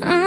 I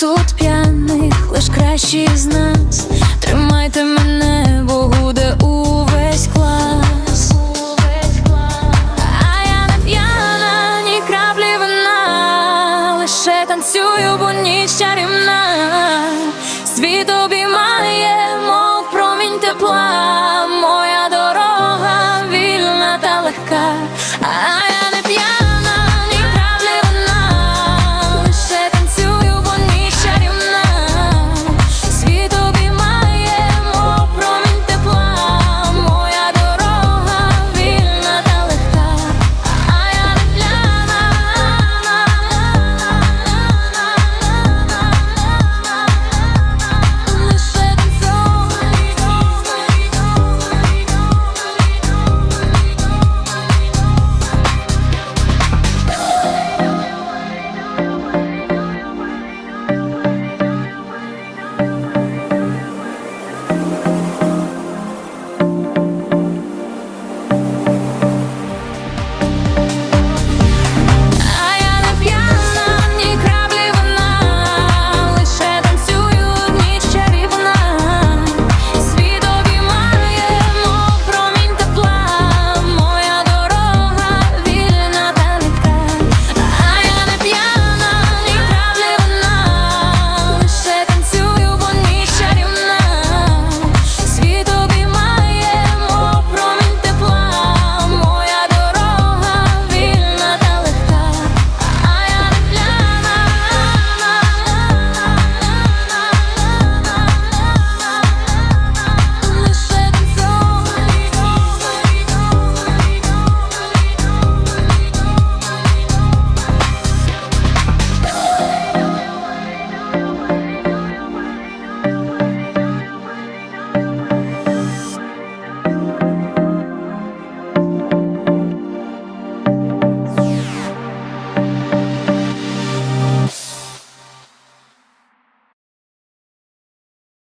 тут п'яних, лиш кращий з нас. Тримайте мене, бо буде